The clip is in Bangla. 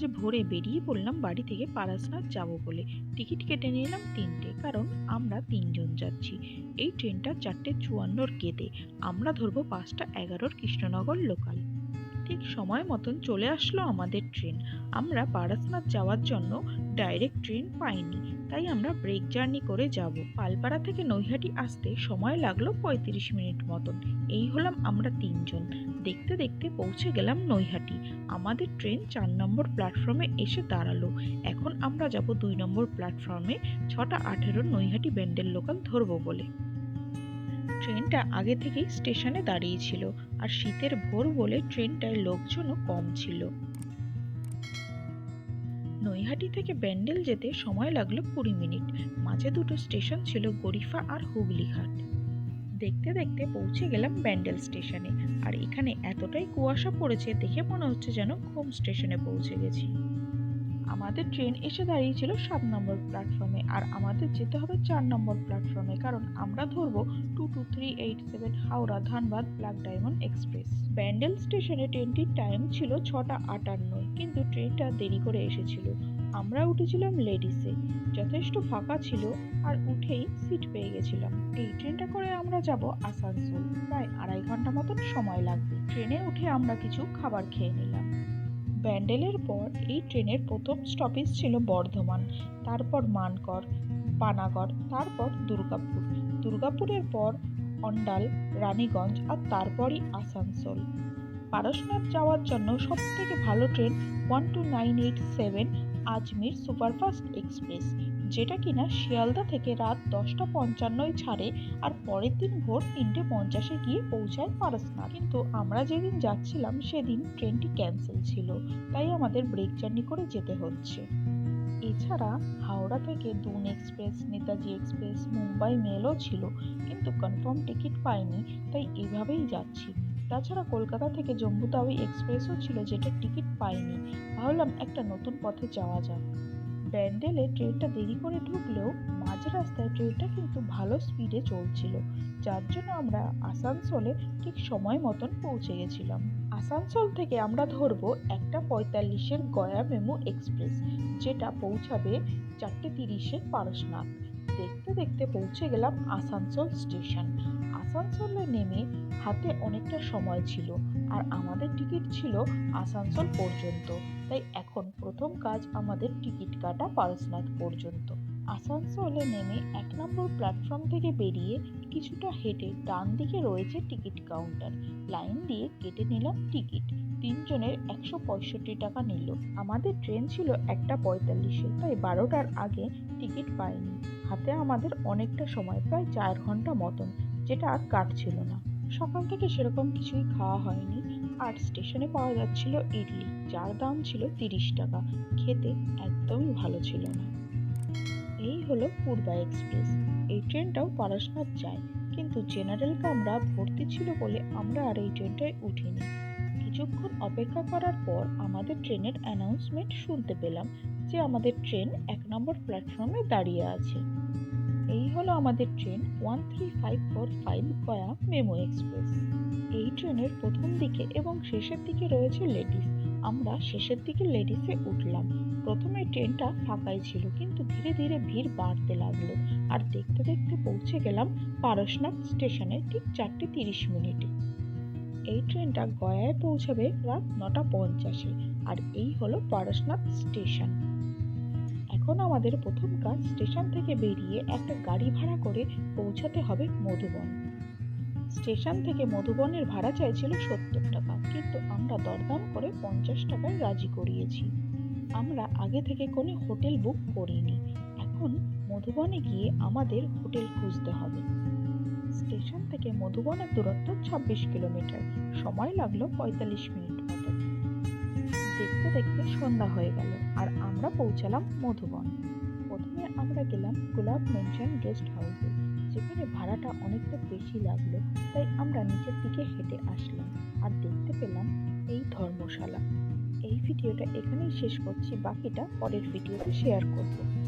আজ ভোরে বেরিয়ে পড়লাম বাড়ি থেকে পারাসনাথ যাব বলে। টিকিট কেটে নিলাম তিনটে, কারণ আমরা তিনজন যাচ্ছি। এই ট্রেনটা চারটে চুয়ান্নর গেদে। আমরা ধরবো পাঁচটা এগারোর কৃষ্ণনগর লোকাল ঠিক সময় মতন চলে আসলো আমাদের ট্রেন। আমরা পারাসনাথ যাওয়ার জন্য ডাইরেক্ট ট্রেন পাইনি, তাই আমরা ব্রেক জার্নি করে যাব। পালপাড়া থেকে নৈহাটি আসতে সময় লাগল পঁয়ত্রিশ মিনিট মতন। এই হলাম আমরা তিনজন। দেখতে দেখতে পৌঁছে গেলাম নৈহাটি। আমাদের ট্রেন চার নম্বর প্ল্যাটফর্মে এসে দাঁড়াল। এখন আমরা যাব দুই নম্বর প্ল্যাটফর্মে ছটা আঠেরো নৈহাটি ব্যান্ডেল লোকাল ধরবো বলে। ট্রেনটা আগে থেকেই স্টেশনে দাঁড়িয়েছিল আর শীতের ভোর বলে ট্রেনটায় লোকজনও কম ছিল। নৈহাটি থেকে ব্যান্ডেল যেতে সময় লাগল কুড়ি মিনিট। মাঝে দুটো স্টেশন ছিল গরিফা আর হুগলিঘাট। দেখতে দেখতে পৌঁছে গেলাম ব্যান্ডেল স্টেশনে, আর এখানে এতটাই কুয়াশা পড়েছে দেখে মনে হচ্ছে যেন ঘুম স্টেশনে পৌঁছে গেছি। আমাদের ট্রেন এসে দাঁড়িয়েছিল সাত নম্বর প্ল্যাটফর্মে আর আমাদের যেতে হবে চার নম্বর প্ল্যাটফর্মে কারণ আমরা ধরবো two two three eight seven Howrah Dhanbad black diamond express. Bandel স্টেশনে ট্রেনটির টাইম ছিল ছটা আটান্নয় কিন্তু ট্রেনটা দেরি করে এসেছিল। আমরা উঠেছিলাম লেডিসে যথেষ্ট ফাঁকা ছিল, আর উঠেই সিট পেয়ে গেছিলাম। এই ট্রেনটা করে আমরা যাব আসানসোল। প্রায় আড়াই ঘণ্টা মতন সময় লাগবে। ট্রেনে উঠে আমরা কিছু খাবার খেয়ে নিলাম। ব্যান্ডেলের পর এই ট্রেনের প্রথম স্টপেজ ছিল বর্ধমান, তারপর মানকর, পানাগড়, তারপর দুর্গাপুর। দুর্গাপুরের পর অন্ডাল, রানীগঞ্জ আর তারপরই আসানসোল। পারশনাথ যাওয়ার জন্য সবথেকে ভালো train one two nine eight seven Ajmer superfast express. যেটা কিনা শিয়ালদা থেকে রাত দশটা পঞ্চান্নয় ছাড়ে আর পরের দিন ভোর তিনটে পঞ্চাশে গিয়ে পৌঁছায় পারসনাথ কিন্তু আমরা যেদিন যাচ্ছিলাম সেদিন ট্রেনটি ক্যান্সেল ছিল, তাই আমাদের ব্রেক জার্নি করে যেতে হচ্ছে। এছাড়া হাওড়া থেকে দুন এক্সপ্রেস, নেতাজি এক্সপ্রেস, মুম্বাই মেলও ছিল, কিন্তু কনফার্ম টিকিট পাইনি, তাই এভাবেই যাচ্ছি। তাছাড়া কলকাতা থেকে জম্মু এক্সপ্রেসও ছিল, যেটা টিকিট পাইনি। ভাবলাম একটা নতুন পথে যাওয়া যাক। ব্যান্ডেলে ট্রেনটা দেরি করে ঢুকলেও মাঝ রাস্তায় ট্রেনটা কিন্তু ভালো স্পিডে চলছিল, যার জন্য আমরা আসানসোলে ঠিক সময় মতন পৌঁছে গেছিলাম। আসানসোল থেকে আমরা ধরবো একটা পঁয়তাল্লিশের গয়া মেমো এক্সপ্রেস, যেটা পৌঁছাবে চারটে তিরিশে পারসনাথ। দেখতে দেখতে পৌঁছে গেলাম আসানসোল স্টেশন। আসানসোলে নেমে হাতে অনেকটা সময় ছিল আর আমাদের টিকিট ছিল আসানসোল পর্যন্ত। তাই এখন প্রথম কাজ আমাদের টিকিট কাটা পারসনাথ পর্যন্ত। আসানসোলে নেমে এক নম্বর প্ল্যাটফর্ম থেকে বেরিয়ে কিছুটা হেঁটে ডান দিকে রয়েছে টিকিট কাউন্টার লাইন দিয়ে কেটে নিলাম টিকিট তিনজনের একশো পঁয়ষট্টি টাকা নিল। আমাদের ট্রেন ছিল একটা পঁয়তাল্লিশে, তাই বারোটার আগে টিকিট পাইনি। হাতে আমাদের অনেকটা সময়, প্রায় চার ঘণ্টা মতন, যেটা আর কাটছিল না। সকাল থেকে সেরকম কিছুই খাওয়া হয়নি। আর স্টেশনে পাওয়া যাচ্ছিল ইডলি, যার দাম ছিল তিরিশ টাকা। খেতে একদমই ভালো ছিল না। এই হলো পূর্বা এক্সপ্রেস। এই ট্রেনটাও পারসনাথ যায়। কিন্তু জেনারেল কামরা ভর্তি ছিল বলে আমরা আর এই ট্রেনটায় উঠিনি। কিছুক্ষণ অপেক্ষা করার পর আমাদের ট্রেনের অ্যানাউন্সমেন্ট শুনতে পেলাম যে আমাদের ট্রেন এক নম্বর প্ল্যাটফর্মে দাঁড়িয়ে আছে। এই হলো আমাদের train one three five four five Gaya MEMU express. এই ট্রেনের প্রথম দিকে এবং শেষের দিকে রয়েছে লেডিস। আমরা শেষের দিকে লেডিসে উঠলাম। প্রথমে ট্রেনটা ফাঁকাই ছিল, কিন্তু ধীরে ধীরে ভিড় বাড়তে লাগল। আর দেখতে দেখতে পৌঁছে গেলাম পারসনাথ স্টেশনে ঠিক চারটে তিরিশ মিনিটে। এই ট্রেনটা গয়ায় পৌঁছাবে রাত নটা পঞ্চাশে, আর এই হলো পারশনাথ স্টেশন। এখন আমাদের প্রথম কাজ স্টেশন থেকে বেরিয়ে একটা গাড়ি ভাড়া করে পৌঁছাতে হবে মধুবন। স্টেশন থেকে মধুবনের ভাড়া চাইছিল সত্তর টাকা, কিন্তু আমরা দরদাম করে পঞ্চাশ টাকায় রাজি করিয়েছি। আমরা আগে থেকে কোনো হোটেল বুক করিনি। এখন মধুবনে গিয়ে আমাদের হোটেল খুঁজতে হবে। স্টেশন থেকে মধুবনের দূরত্ব ছাব্বিশ কিলোমিটার। সময় লাগল পঁয়তাল্লিশ মিনিট মতো। দেখতে দেখতে সন্ধ্যা হয়ে গেল আর আমরা পৌঁছালাম মধুবন। প্রথমে আমরা গেলাম গোলাপ মেনশন গেস্ট হাউসে, যেখানে ভাড়াটা অনেকটা বেশি লাগল, তাই আমরা নিচের দিকে হেঁটে আসলাম। আর দেখতে পেলাম এই ধর্মশালা। এই ভিডিওটা এখানেই শেষ করছি। বাকিটা পরের ভিডিওতে শেয়ার করব।